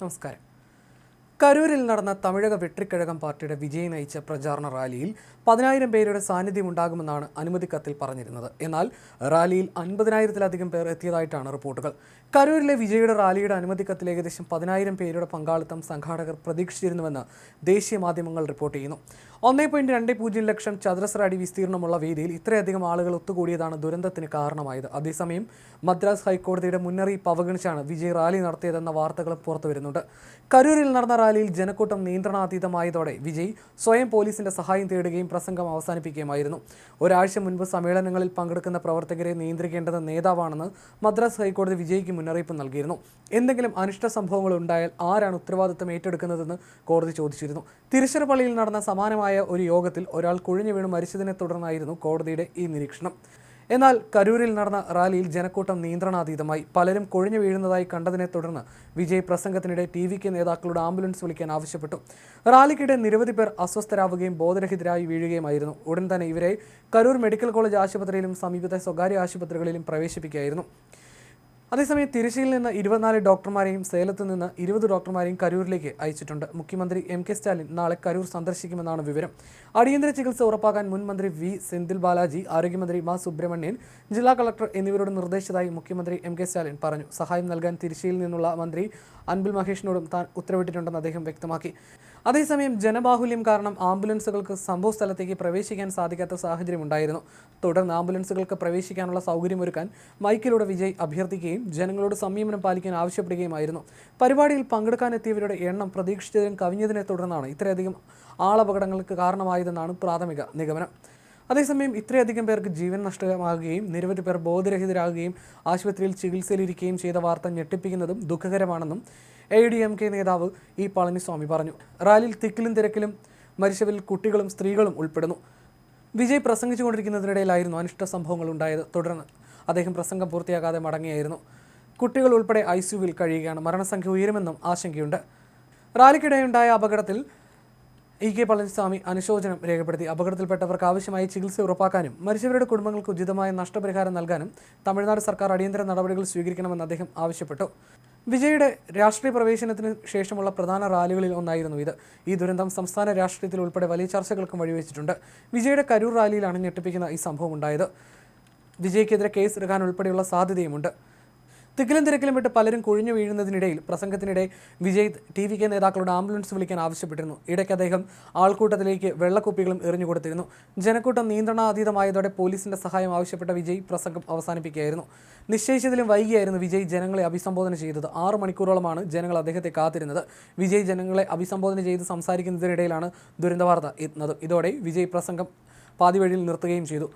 നമസ്കാരം കരൂരിൽ നടന്ന തമിഴക വെട്രിക്കഴകം പാർട്ടിയുടെ വിജയി നയിച്ച പ്രചാരണ റാലിയിൽ പതിനായിരം പേരുടെ സാന്നിധ്യം ഉണ്ടാകുമെന്നാണ് അനുമതി കത്തിൽ പറഞ്ഞിരുന്നത്. എന്നാൽ റാലിയിൽ അൻപതിനായിരത്തിലധികം പേർ എത്തിയതായിട്ടാണ് റിപ്പോർട്ടുകൾ. കരൂരിലെ വിജയുടെ റാലിയുടെ അനുമതി കത്തിൽ ഏകദേശം പതിനായിരം പേരുടെ പങ്കാളിത്തം സംഘാടകർ പ്രതീക്ഷിച്ചിരുന്നുവെന്ന് ദേശീയ മാധ്യമങ്ങൾ റിപ്പോർട്ട് ചെയ്യുന്നു. ഒന്നേ പോയിന്റ് രണ്ട് പൂജ്യം ലക്ഷം ചതുരശ്ര അടി വിസ്തീർണമുള്ള വേദിയിൽ ഇത്രയധികം ആളുകൾ ഒത്തുകൂടിയതാണ് ദുരന്തത്തിന് കാരണമായത്. അതേസമയം മദ്രാസ് ഹൈക്കോടതിയുടെ മുന്നറിയിപ്പ് അവഗണിച്ചാണ് വിജയ് റാലി നടത്തിയതെന്ന വാർത്തകളും പുറത്തുവരുന്നുണ്ട്. കരൂരിൽ നടന്ന റാലിയിൽ ജനക്കൂട്ടം നിയന്ത്രണാതീതമായതോടെ വിജയ് സ്വയം പോലീസിന്റെ സഹായം തേടുകയും പ്രസംഗം അവസാനിപ്പിക്കുകയുമായിരുന്നു. ഒരാഴ്ച മുൻപ് സമ്മേളനങ്ങളിൽ പങ്കെടുക്കുന്ന പ്രവർത്തകരെ നിയന്ത്രിക്കേണ്ടത് നേതാവാണെന്ന് മദ്രാസ് ഹൈക്കോടതി വിജയ്ക്ക് മുന്നറിയിപ്പ് നൽകിയിരുന്നു. എന്തെങ്കിലും അനിഷ്ട സംഭവങ്ങൾ ഉണ്ടായാൽ ആരാണ് ഉത്തരവാദിത്തം ഏറ്റെടുക്കുന്നതെന്ന് കോടതി ചോദിച്ചിരുന്നു. തിരുച്ചിറപ്പള്ളിയിൽ നടന്ന സമാനമായ ഒരു യോഗത്തിൽ ഒരാൾ കുഴിഞ്ഞു വീണ് മരിച്ചതിനെ തുടർന്നായിരുന്നു കോടതിയുടെ ഈ നിരീക്ഷണം. എന്നാൽ കരൂരിൽ നടന്ന റാലിയിൽ ജനക്കൂട്ടം നിയന്ത്രണാതീതമായി. പലരും കൊഴിഞ്ഞു വീഴുന്നതായി കണ്ടതിനെ തുടർന്ന് വിജയ് പ്രസംഗത്തിനിടെ ടി വി കെ നേതാക്കളോട് ആംബുലൻസ് വിളിക്കാൻ ആവശ്യപ്പെട്ടു. റാലിക്കിടെ നിരവധി പേർ അസ്വസ്ഥരാവുകയും ബോധരഹിതരായി വീഴുകയുമായിരുന്നു. ഉടൻ തന്നെ ഇവരെ കരൂർ മെഡിക്കൽ കോളേജ് ആശുപത്രിയിലും സമീപത്തെ സ്വകാര്യ ആശുപത്രികളിലും പ്രവേശിപ്പിക്കുകയായിരുന്നു. അതേസമയം തിരുച്ചിയിൽ നിന്ന് ഇരുപത്തിനാല് ഡോക്ടർമാരെയും സേലത്ത് നിന്ന് ഇരുപത് ഡോക്ടർമാരെയും കരൂരിലേക്ക് അയച്ചിട്ടുണ്ട്. മുഖ്യമന്ത്രി എം കെ സ്റ്റാലിൻ നാളെ കരൂർ സന്ദർശിക്കുമെന്നാണ് വിവരം. അടിയന്തര ചികിത്സ ഉറപ്പാക്കാൻ മുൻ മന്ത്രി വി സെന്തിൽ ബാലാജി ആരോഗ്യമന്ത്രി മാ സുബ്രഹ്മണ്യൻ ജില്ലാ കളക്ടർ എന്നിവരോട് നിർദ്ദേശിച്ചതായി മുഖ്യമന്ത്രി എം കെ സ്റ്റാലിൻ പറഞ്ഞു. സഹായം നൽകാൻ തിരുച്ചിയിൽ നിന്നുള്ള മന്ത്രി അൻബിൽ മഹേഷിനോടും താൻ ഉത്തരവിട്ടിട്ടുണ്ടെന്ന് അദ്ദേഹം വ്യക്തമാക്കി. അതേസമയം ജനബാഹുല്യം കാരണം ആംബുലൻസുകൾക്ക് സംഭവ സ്ഥലത്തേക്ക് പ്രവേശിക്കാൻ സാധിക്കാത്ത സാഹചര്യം ഉണ്ടായിരുന്നു. തുടർന്ന് ആംബുലൻസുകൾക്ക് പ്രവേശിക്കാനുള്ള സൗകര്യമൊരുക്കാൻ മൈക്കിലൂടെ വിജയ് അഭ്യർത്ഥിക്കുകയും ജനങ്ങളോട് സംയമനം പാലിക്കാൻ ആവശ്യപ്പെടുകയുമായിരുന്നു. പരിപാടിയിൽ പങ്കെടുക്കാനെത്തിയവരുടെ എണ്ണം പ്രതീക്ഷിച്ചതിനും കവിഞ്ഞതിനെ തുടർന്നാണ് ഇത്രയധികം ആളപകടങ്ങൾക്ക് കാരണമായതെന്നാണ് പ്രാഥമിക നിഗമനം. അതേസമയം ഇത്രയധികം പേർക്ക് ജീവൻ നഷ്ടമാകുകയും നിരവധി പേർ ബോധരഹിതരാകുകയും ആശുപത്രിയിൽ ചികിത്സയിലിരിക്കുകയും ചെയ്ത വാർത്ത ഞെട്ടിപ്പിക്കുന്നതും ദുഃഖകരമാണെന്നും എ ഡി എം കെ നേതാവ് ഇ പളനിസ്വാമി പറഞ്ഞു. റാലിയിൽ തിക്കിലും തിരക്കിലും മരിച്ചവരിൽ കുട്ടികളും സ്ത്രീകളും ഉൾപ്പെടുന്നു. വിജയ് പ്രസംഗിച്ചുകൊണ്ടിരിക്കുന്നതിനിടയിലായിരുന്നു അനിഷ്ട സംഭവങ്ങൾ ഉണ്ടായത്. തുടർന്ന് അദ്ദേഹം പ്രസംഗം പൂർത്തിയാക്കാതെ മടങ്ങിയായിരുന്നു. കുട്ടികൾ ഉൾപ്പെടെ ഐ സിയുവിൽ കഴിയുകയാണ്. മരണസംഖ്യ ഉയരുമെന്നും ആശങ്കയുണ്ട്. റാലിക്കിടെയുണ്ടായ അപകടത്തിൽ ഇ കെ പളനിസ്വാമി അനുശോചനം രേഖപ്പെടുത്തി. അപകടത്തിൽപ്പെട്ടവർക്ക് ആവശ്യമായ ചികിത്സ ഉറപ്പാക്കാനും മരിച്ചവരുടെ കുടുംബങ്ങൾക്ക് ഉചിതമായ നഷ്ടപരിഹാരം നൽകാനും തമിഴ്നാട് സർക്കാർ അടിയന്തര നടപടികൾ സ്വീകരിക്കണമെന്ന് അദ്ദേഹം ആവശ്യപ്പെട്ടു. വിജയുടെ രാഷ്ട്രീയ പ്രവേശനത്തിന് ശേഷമുള്ള പ്രധാന റാലികളിൽ ഒന്നായിരുന്നു ഇത്. ഈ ദുരന്തം സംസ്ഥാന രാഷ്ട്രീയത്തിൽ ഉൾപ്പെടെ വലിയ ചർച്ചകൾക്കും വഴിവെച്ചിട്ടുണ്ട്. വിജയുടെ കരൂർ റാലിയിലാണ് ഞെട്ടിപ്പിക്കുന്ന ഈ സംഭവം ഉണ്ടായത് വിജയ്ക്കെതിരെ കേസ് എടുക്കാൻ ഉൾപ്പെടെയുള്ള സാധ്യതയുമുണ്ട്. തിക്കിലും തിരക്കിലും വിട്ട് പലരും കുഴിഞ്ഞു വീഴുന്നതിനിടയിൽ പ്രസംഗത്തിനിടെ വിജയ് ടി വി കെ നേതാക്കളോട് ആംബുലൻസ് വിളിക്കാൻ ആവശ്യപ്പെട്ടിരുന്നു. ഇടയ്ക്ക് അദ്ദേഹം ആൾക്കൂട്ടത്തിലേക്ക് വെള്ളക്കുപ്പികളും എറിഞ്ഞു കൊടുത്തിരുന്നു. ജനക്കൂട്ടം നിയന്ത്രണാതീതമായതോടെ പോലീസിന്റെ സഹായം ആവശ്യപ്പെട്ട വിജയ് പ്രസംഗം അവസാനിപ്പിക്കുകയായിരുന്നു. നിശ്ചയിച്ചതിലും വൈകിയായിരുന്നു വിജയ് ജനങ്ങളെ അഭിസംബോധന ചെയ്തത്. ആറ് മണിക്കൂറോളമാണ് ജനങ്ങൾ അദ്ദേഹത്തെ കാത്തിരുന്നത്. വിജയ് ജനങ്ങളെ അഭിസംബോധന ചെയ്ത് സംസാരിക്കുന്നതിനിടയിലാണ് ദുരന്തവാർത്ത എത്തുന്നത്. ഇതോടെ വിജയ് പ്രസംഗം പാതിവഴിയിൽ നിർത്തുകയും ചെയ്തു.